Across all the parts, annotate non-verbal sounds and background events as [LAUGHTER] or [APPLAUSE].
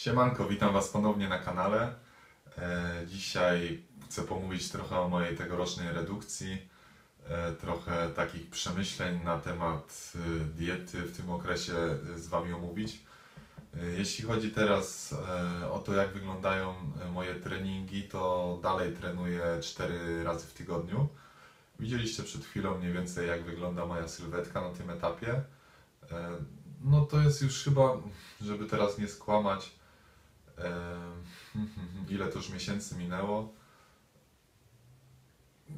Siemanko, witam Was ponownie na kanale. E, Dzisiaj chcę pomówić trochę o mojej tegorocznej redukcji, e, trochę takich przemyśleń na temat e, diety w tym okresie z Wami omówić. Jeśli chodzi teraz o to, jak wyglądają moje treningi, to dalej trenuję 4 razy w tygodniu. Widzieliście przed chwilą mniej więcej, jak wygląda moja sylwetka na tym etapie. No to jest już chyba, żeby teraz nie skłamać, [LAUGHS] ile to już miesięcy minęło.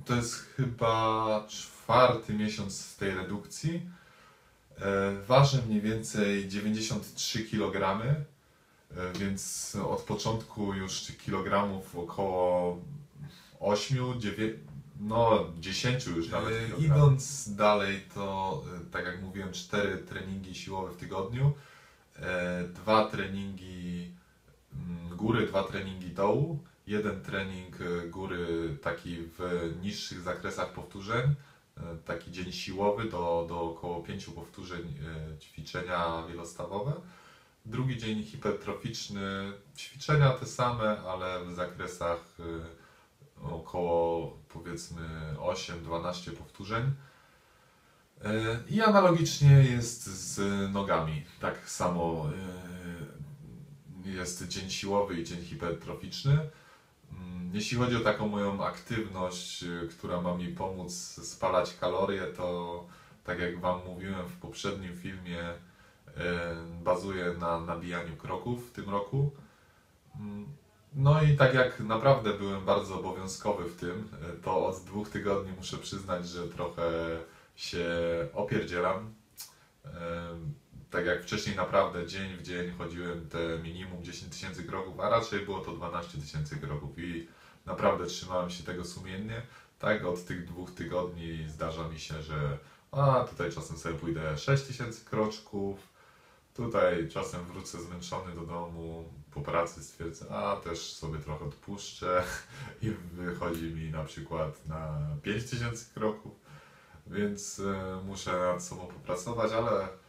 To jest chyba czwarty miesiąc z tej redukcji. E, Ważę mniej więcej 93 kg, e, więc od początku już tych kilogramów około 8, 9, no 10 już nawet. E, kilogramów. Idąc dalej, to tak jak mówiłem, 4 treningi siłowe w tygodniu, dwa treningi góry, dwa treningi dołu, jeden trening e, góry taki w niższych zakresach powtórzeń, e, taki dzień siłowy do, do około 5 powtórzeń e, ćwiczenia wielostawowe. Drugi dzień hipertroficzny, ćwiczenia te same, ale w zakresach około powiedzmy 8-12 powtórzeń. I analogicznie jest z nogami. Tak samo jest dzień siłowy i dzień hipertroficzny. Mm, Jeśli chodzi o taką moją aktywność, e, która ma mi pomóc spalać kalorie, to tak jak Wam mówiłem w poprzednim filmie, e, bazuję na nabijaniu kroków w tym roku. Mm, No i tak jak naprawdę byłem bardzo obowiązkowy w tym, e, to od dwóch tygodni muszę przyznać, że trochę się opierdzielam. Tak jak wcześniej naprawdę dzień w dzień chodziłem te minimum 10 tysięcy kroków, a raczej było to 12 tysięcy kroków i naprawdę trzymałem się tego sumiennie. Tak od tych dwóch tygodni zdarza mi się, że a tutaj czasem sobie pójdę 6 tysięcy kroczków, tutaj czasem wrócę zmęczony do domu, po pracy stwierdzę, a też sobie trochę odpuszczę [LAUGHS] i wychodzi mi na przykład na 5 tysięcy kroków, więc e, muszę nad sobą popracować, ale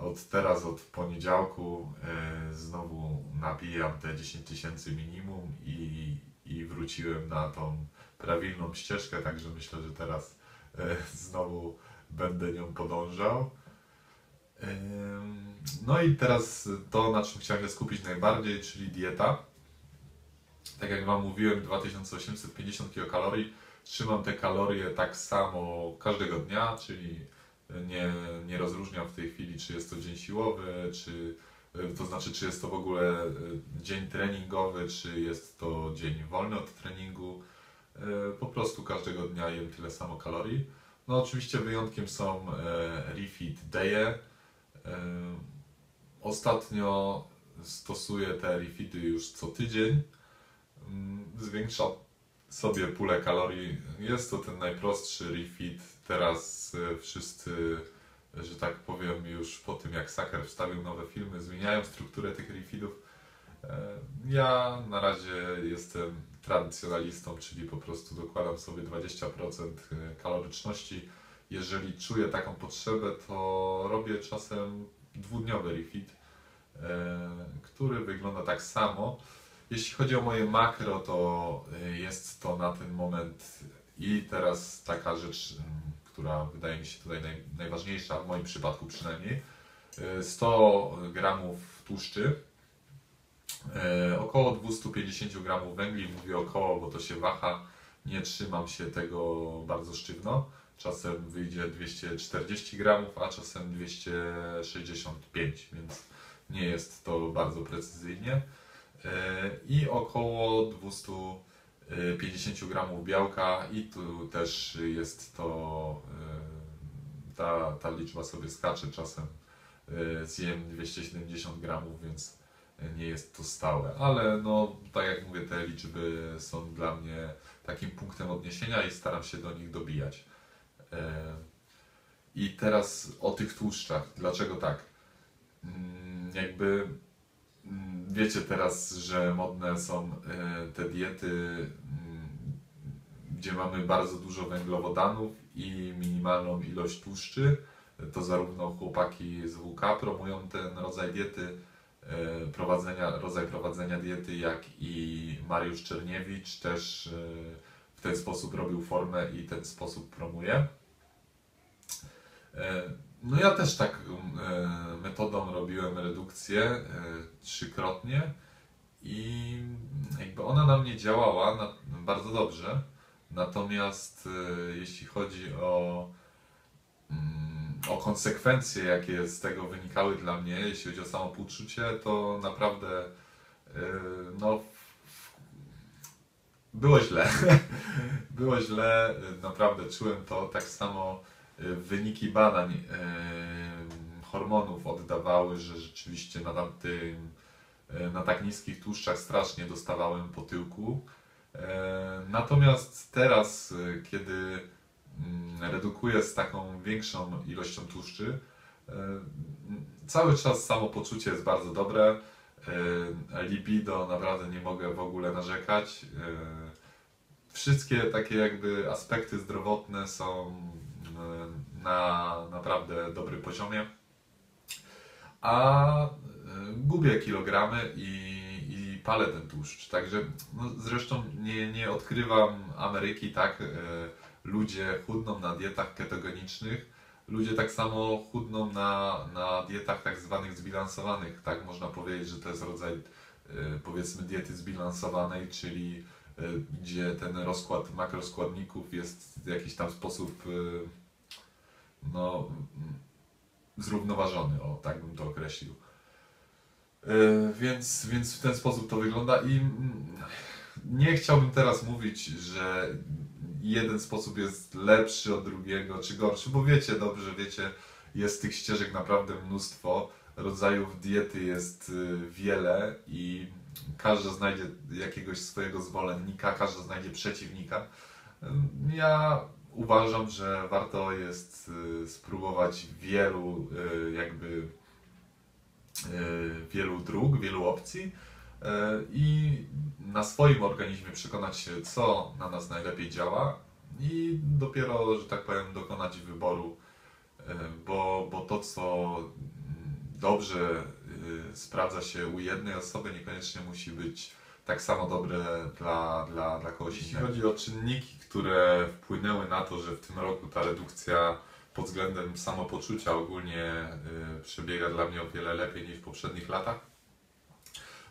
od teraz, od poniedziałku e, znowu nabijam te 10 tysięcy minimum i, i wróciłem na tą prawilną ścieżkę, także myślę, że teraz e, znowu będę nią podążał. No i teraz to, na czym chciałem się skupić najbardziej, czyli dieta. Tak jak Wam mówiłem, 2850 kilokalorii. Trzymam te kalorie tak samo każdego dnia, czyli nie, nie rozróżniam w tej chwili, czy jest to dzień siłowy, czy to znaczy, czy jest to w ogóle e, dzień treningowy, czy jest to dzień wolny od treningu. E, Po prostu każdego dnia jem tyle samo kalorii. No oczywiście wyjątkiem są e, refit daye. E, Ostatnio stosuję te refity już co tydzień. Mm, Zwiększam sobie pulę kalorii. Jest to ten najprostszy refit. Teraz e, wszyscy, że tak powiem, już po tym jak Saker wstawił nowe filmy, zmieniają strukturę tych refitów. E, Ja na razie jestem tradycjonalistą, czyli po prostu dokładam sobie 20% kaloryczności. Jeżeli czuję taką potrzebę, to robię czasem dwudniowy refit, e, który wygląda tak samo. Jeśli chodzi o moje makro, to e, jest to na ten moment i teraz taka rzecz, m, która wydaje mi się tutaj naj, najważniejsza, w moim przypadku przynajmniej, e, 100 gramów tłuszczy, e, około 250 gramów węgli, mówię około, bo to się waha, nie trzymam się tego bardzo sztywno. Czasem wyjdzie 240 gramów, a czasem 265, więc nie jest to bardzo precyzyjnie. E, I około 250 gramów białka i tu też jest to, e, ta, ta liczba sobie skacze czasem. e, Zjem 270 gramów, więc nie jest to stałe, ale no tak jak mówię, te liczby są dla mnie takim punktem odniesienia i staram się do nich dobijać. I teraz o tych tłuszczach. Dlaczego tak? Mm, Jakby wiecie teraz, że modne są e, te diety, mm, gdzie mamy bardzo dużo węglowodanów i minimalną ilość tłuszczy. To zarówno chłopaki z WK promują ten rodzaj diety, e, prowadzenia, rodzaj prowadzenia diety, jak i Mariusz Czerniewicz też e, w ten sposób robił formę i ten sposób promuje. No ja też tak e, metodą robiłem redukcję e, trzykrotnie i jakby ona na mnie działała bardzo dobrze. Natomiast e, jeśli chodzi o, mm, o konsekwencje, jakie z tego wynikały dla mnie, jeśli chodzi o samopoczucie, to naprawdę no, było źle. [LAUGHS] Było źle, naprawdę czułem to. Tak samo wyniki badań e, hormonów oddawały, że rzeczywiście na tym, e, na tak niskich tłuszczach strasznie dostawałem po tyłku. Natomiast teraz, kiedy mm, redukuję z taką większą ilością tłuszczy, cały czas samopoczucie jest bardzo dobre. Libido naprawdę nie mogę w ogóle narzekać. Wszystkie takie jakby aspekty zdrowotne są na naprawdę dobrym poziomie. A e, gubię kilogramy i, i palę ten tłuszcz. Także no zresztą nie, nie odkrywam Ameryki, tak? E, Ludzie chudną na dietach ketogenicznych. Ludzie tak samo chudną na, na dietach tak zwanych zbilansowanych, tak można powiedzieć, że to jest rodzaj e, powiedzmy diety zbilansowanej, czyli gdzie ten rozkład makroskładników jest w jakiś tam sposób no, mm, zrównoważony, o tak bym to określił. E, Więc, więc w ten sposób to wygląda i mm, nie chciałbym teraz mówić, że jeden sposób jest lepszy od drugiego, czy gorszy, bo wiecie dobrze, wiecie, jest tych ścieżek naprawdę mnóstwo, rodzajów diety jest y, wiele i każdy znajdzie jakiegoś swojego zwolennika, każdy znajdzie przeciwnika. Ja uważam, że warto jest y, spróbować wielu y, jakby y, wielu dróg, wielu opcji i na swoim organizmie przekonać się, co na nas najlepiej działa i dopiero, że tak powiem, dokonać wyboru, bo, bo to, co dobrze sprawdza się u jednej osoby, niekoniecznie musi być tak samo dobre dla, dla, dla kogoś Jeśli chodzi o czynniki, które wpłynęły na to, że w tym roku ta redukcja pod względem samopoczucia ogólnie y, przebiega dla mnie o wiele lepiej niż w poprzednich latach,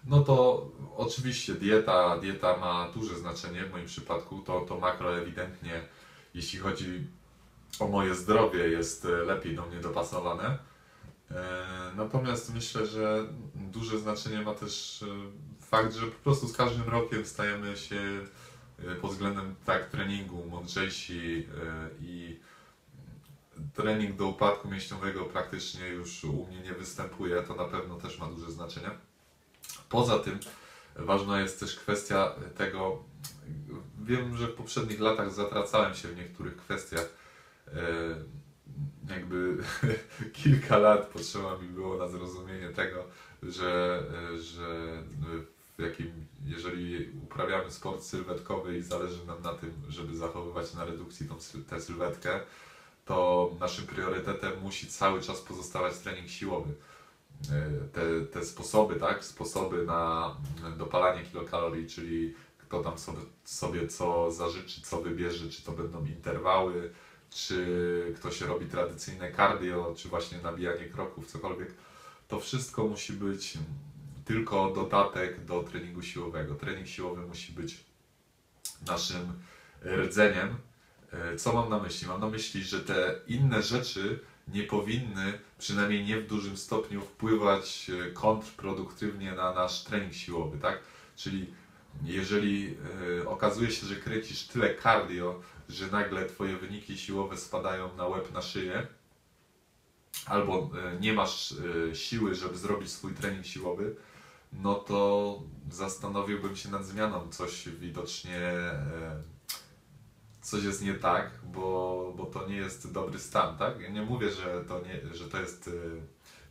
no to oczywiście dieta, dieta ma duże znaczenie w moim przypadku. To, to makro ewidentnie, jeśli chodzi o moje zdrowie, jest e, lepiej do mnie dopasowane. E, Natomiast myślę, że duże znaczenie ma też fakt, że po prostu z każdym rokiem stajemy się pod względem tak treningu mądrzejsi e, i trening do upadku mięśniowego praktycznie już u mnie nie występuje. To na pewno też ma duże znaczenie. Poza tym ważna jest też kwestia tego, wiem, że w poprzednich latach zatracałem się w niektórych kwestiach. E, Jakby [LAUGHS] kilka lat potrzeba mi było na zrozumienie tego, że, że w jakim, jeżeli uprawiamy sport sylwetkowy i zależy nam na tym, żeby zachowywać na redukcji tą, tę sylwetkę, to naszym priorytetem musi cały czas pozostawać trening siłowy e, te, te sposoby, tak? Sposoby na dopalanie kilokalorii, czyli kto tam sobie, sobie co zażyczy, co wybierze, czy to będą interwały, czy ktoś robi tradycyjne cardio, czy właśnie nabijanie kroków, cokolwiek. To wszystko musi być tylko dodatek do treningu siłowego. Trening siłowy musi być naszym rdzeniem. E, Co mam na myśli? Mam na myśli, że te inne rzeczy nie powinny, przynajmniej nie w dużym stopniu, wpływać e, kontrproduktywnie na nasz trening siłowy, tak? Czyli jeżeli e, okazuje się, że kręcisz tyle cardio, że nagle twoje wyniki siłowe spadają na łeb, na szyję, albo nie masz siły, żeby zrobić swój trening siłowy, no to zastanowiłbym się nad zmianą. Coś widocznie, e, coś jest nie tak, bo, bo to nie jest dobry stan, tak? Ja nie mówię, że to, nie, że to jest e,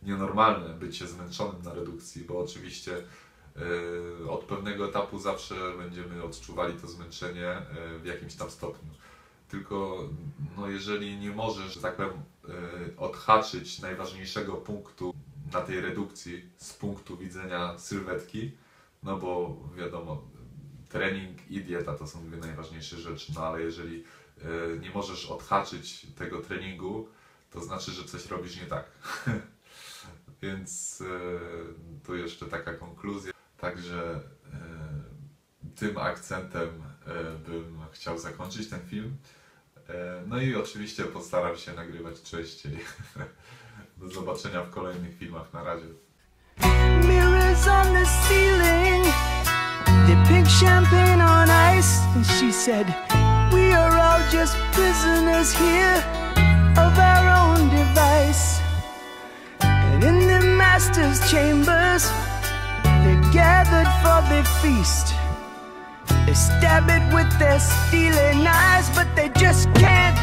nienormalne bycie zmęczonym na redukcji, bo oczywiście e, od pewnego etapu zawsze będziemy odczuwali to zmęczenie w jakimś tam stopniu. Tylko no jeżeli nie możesz, że tak powiem, odhaczyć najważniejszego punktu na tej redukcji z punktu widzenia sylwetki, no bo wiadomo, trening i dieta to są dwie najważniejsze rzeczy, no ale jeżeli e, nie możesz odhaczyć tego treningu, to znaczy, że coś robisz nie tak. [LAUGHS] Więc e, tu jeszcze taka konkluzja. Także e, tym akcentem bym chciał zakończyć ten film. No i oczywiście postaram się nagrywać częściej. [LAUGHS] Do zobaczenia w kolejnych filmach. Na razie. Mirrors on the ceiling, they pink champagne on ice. And she said, We are all just prisoners here of our own device. And in the master's chambers, they're gathered for the feast. They stab it with their steely knives, but they just can't